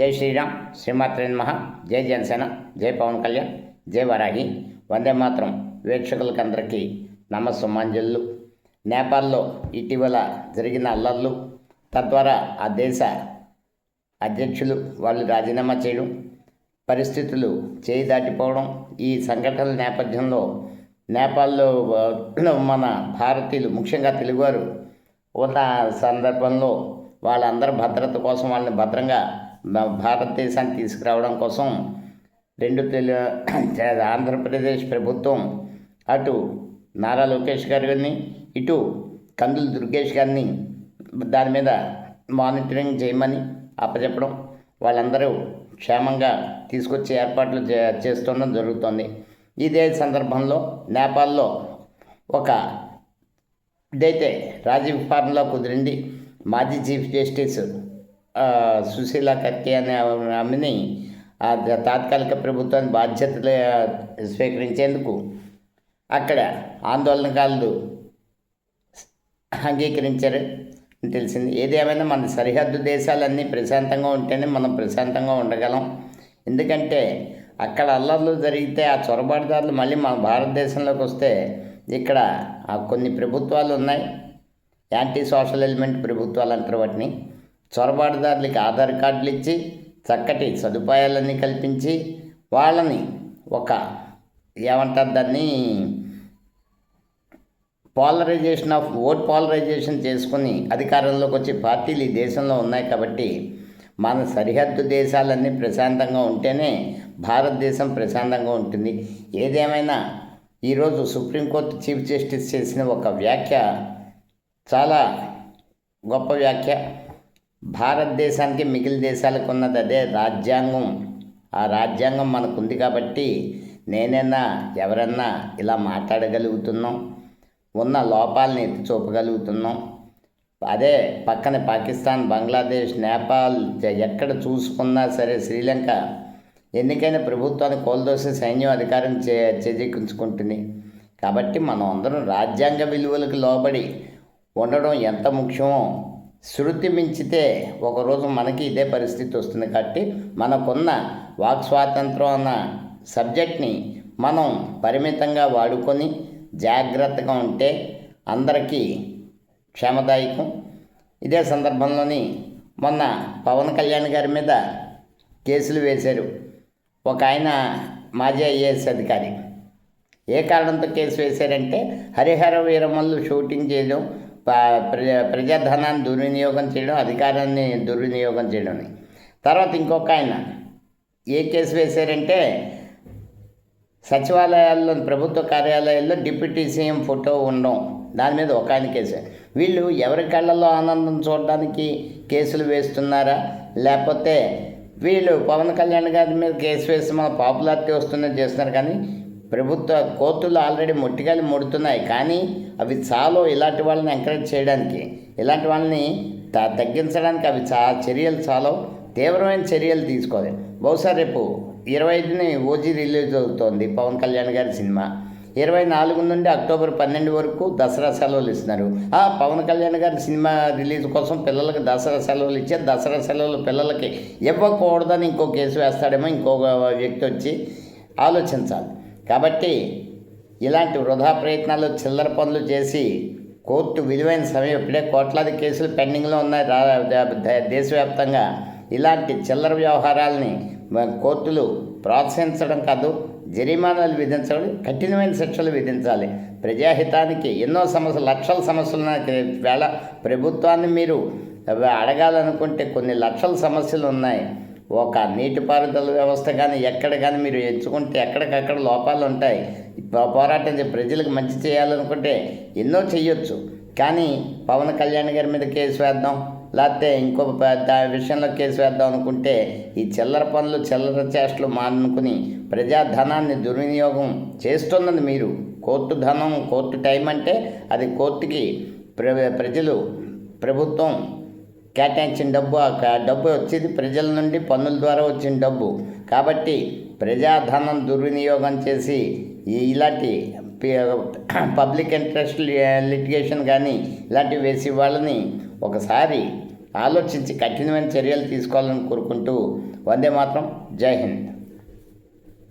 జై శ్రీరామ్ శ్రీమాత్రే నమః. జై జనసేన జై పవన్ కళ్యాణ్ జై వరాహి. వందే మాత్రం వీక్షకులకందరికీ నమస్సుమాంజల్లు నేపాల్లో ఇటీవల జరిగిన అల్లర్లు తద్వారా ఆ దేశ అధ్యక్షులు వాళ్ళు రాజీనామా చేయడం పరిస్థితులు చేయి దాటిపోవడం ఈ సంఘటనల నేపథ్యంలో నేపాల్లో మన భారతీయులు ముఖ్యంగా తెలుగువారు ఉన్న సందర్భంలో వాళ్ళందరి భద్రత కోసం వాళ్ళని భద్రంగా భ- భారతదేశానికి తీసుకురావడం కోసం రెండు తెలు ఆంధ్రప్రదేశ్ ప్రభుత్వం అటు నారా లోకేష్ గారిని ఇటు కందులు దుర్గేష్ గారిని దాని మీద మానిటరింగ్ చేయమని అప్పచెప్పడం వాళ్ళందరూ క్షేమంగా తీసుకొచ్చే ఏర్పాట్లు చే చేస్తుండడం జరుగుతుంది. ఇదే సందర్భంలో నేపాల్లో ఒక ఇదైతే రాజీవ్ ఫార్మ్లో కుదిరింది. మాజీ చీఫ్ జస్టిస్ సుశీల కత్తి అనే ఆమెని ఆ తాత్కాలిక ప్రభుత్వాన్ని బాధ్యతలు స్వీకరించేందుకు అక్కడ ఆందోళనకారులు అంగీకరించారు అని తెలిసింది. ఏదేమైనా మన సరిహద్దు దేశాలన్నీ ప్రశాంతంగా ఉంటేనే మనం ప్రశాంతంగా ఉండగలం. ఎందుకంటే అక్కడ అల్లర్లు జరిగితే ఆ చొరబాటుదారులు మళ్ళీ మన భారతదేశంలోకి వస్తే ఇక్కడ కొన్ని ప్రభుత్వాలు ఉన్నాయి. యాంటీ సోషల్ ఎలిమెంట్ ప్రభుత్వాలు అంటారు వాటిని. చొరబాటుదారులకి ఆధార్ కార్డులు ఇచ్చి చక్కటి సదుపాయాలన్నీ కల్పించి వాళ్ళని ఒక ఏమంటారు దాన్ని? పాలరైజేషన్ ఆఫ్ ఓట్ పాలరైజేషన్ చేసుకుని అధికారంలోకి వచ్చే పార్టీలు ఈ దేశంలో ఉన్నాయి కాబట్టి మన సరిహద్దు దేశాలన్నీ ప్రశాంతంగా ఉంటేనే భారతదేశం ప్రశాంతంగా ఉంటుంది. ఏదేమైనా ఈరోజు సుప్రీంకోర్టు చీఫ్ జస్టిస్ చేసిన ఒక వ్యాఖ్య చాలా గొప్ప వ్యాఖ్య. భారతదేశానికి మిగిలిన దేశాలకు ఉన్నది అదే రాజ్యాంగం. ఆ రాజ్యాంగం మనకుంది కాబట్టి నేనైనా ఎవరన్నా ఇలా మాట్లాడగలుగుతున్నాం. ఉన్న లోపాలని ఎత్తి చూపగలుగుతున్నాం. అదే పక్కన పాకిస్తాన్ బంగ్లాదేశ్ నేపాల్ ఎక్కడ చూసుకున్నా సరే శ్రీలంక ఎన్నికైన ప్రభుత్వాన్ని కోల్దోసి సైన్యం అధికారం చే చేజిక్కించుకుంటుంది. కాబట్టి మనం అందరం రాజ్యాంగ విలువలకు లోబడి ఉండడం ఎంత ముఖ్యమో శృతి మించితే ఒకరోజు మనకి ఇదే పరిస్థితి వస్తుంది కాబట్టి మనకున్న వాక్ స్వాతంత్రం అన్న సబ్జెక్ట్ని మనం పరిమితంగా వాడుకొని జాగ్రత్తగా ఉంటే అందరికీ క్షేమదాయకం. ఇదే సందర్భంలోని మొన్న పవన్ కళ్యాణ్ గారి మీద కేసులు వేశారు. ఒక ఆయన మాజీ ఐఏఎస్ అధికారి. ఏ కారణంతో కేసు వేశారంటే హరిహర వీరమల్లు షూటింగ్ చేయడం ప్రజా ప్రజాధనాన్ని దుర్వినియోగం చేయడం అధికారాన్ని దుర్వినియోగం చేయడం తర్వాత ఇంకొక ఆయన ఏ కేసు వేశారంటే సచివాలయాల్లో ప్రభుత్వ కార్యాలయాల్లో డిప్యూటీ సీఎం ఫోటో ఉండడం. దాని మీద ఒక ఆయన కేసు. వీళ్ళు ఎవరి కళ్ళల్లో ఆనందం చూడడానికి కేసులు వేస్తున్నారా? లేకపోతే వీళ్ళు పవన్ కళ్యాణ్ గారి మీద కేసు వేసి మన పాపులారిటీ వస్తుందని చేస్తున్నారు కానీ ప్రభుత్వ కోర్టులు ఆల్రెడీ మొట్టిగాలు ముడుతున్నాయి. కానీ అవి చాలు ఇలాంటి వాళ్ళని ఎంకరేజ్ చేయడానికి ఇలాంటి వాళ్ళని త- తగ్గించడానికి అవి చా చర్యలు చాలు తీవ్రమైన చర్యలు తీసుకోవాలి. బహుశా రేపు ఇరవై ఐదుని ఓజీ రిలీజ్ అవుతోంది పవన్ కళ్యాణ్ గారి సినిమా. ఇరవై నాలుగు నుండి అక్టోబర్ పన్నెండు వరకు దసరా సెలవులు ఇస్తున్నారు. ఆ పవన్ కళ్యాణ్ గారి సినిమా రిలీజ్ కోసం పిల్లలకి దసరా సెలవులు ఇచ్చే దసరా సెలవులు పిల్లలకి ఇవ్వకూడదని ఇంకో కేసు వేస్తాడేమో ఇంకొక వ్యక్తి వచ్చి ఆలోచించాలి. కాబట్టి ఇలాంటి వృధా ప్రయత్నాలు చిల్లర పనులు చేసి కోర్టు విలువైన సమయం ఇప్పుడే కోట్లాది కేసులు పెండింగ్లో ఉన్నాయి. దేశవ్యాప్తంగా ఇలాంటి చిల్లర వ్యవహారాలని కోర్టులు ప్రోత్సహించడం కాదు జరిమానాలు విధించడం కఠినమైన శిక్షలు విధించాలి. ప్రజాహితానికి ఎన్నో సమస్యలు లక్షల సమస్యలు వేళ ప్రభుత్వాన్ని మీరు అడగాలనుకుంటే కొన్ని లక్షల సమస్యలు ఉన్నాయి. ఒక నీటిపారుదల వ్యవస్థ కానీ ఎక్కడ కానీ మీరు ఎంచుకుంటే ఎక్కడికక్కడ లోపాలు ఉంటాయి. పోరాటం ప్రజలకు మంచి చేయాలనుకుంటే ఎన్నో చేయొచ్చు కానీ పవన్ కళ్యాణ్ గారి మీద కేసు వేద్దాం లేకపోతే ఇంకో పెద్ద విషయంలో కేసు వేద్దాం అనుకుంటే ఈ చిల్లర పనులు చిల్లర చేష్టలు మానుకుని ప్రజాధనాన్ని దుర్వినియోగం చేస్తున్నది మీరు. కోర్టు ధనం కోర్టు టైం అంటే అది కోర్టుకి ప్ర ప్రజలు ప్రభుత్వం కేటాయించిన డబ్బు ఆ డబ్బు వచ్చేది ప్రజల నుండి పన్నుల ద్వారా వచ్చిన డబ్బు. కాబట్టి ప్రజాధనం దుర్వినియోగం చేసి ఈ- ఇలాంటి పబ్లిక్ ఇంట్రెస్ట్ లిటిగేషన్ కానీ ఇలాంటివి వేసి వాళ్ళని ఒకసారి ఆలోచించి కఠినమైన చర్యలు తీసుకోవాలని కోరుకుంటూ వందే మాత్రం జై హింద్.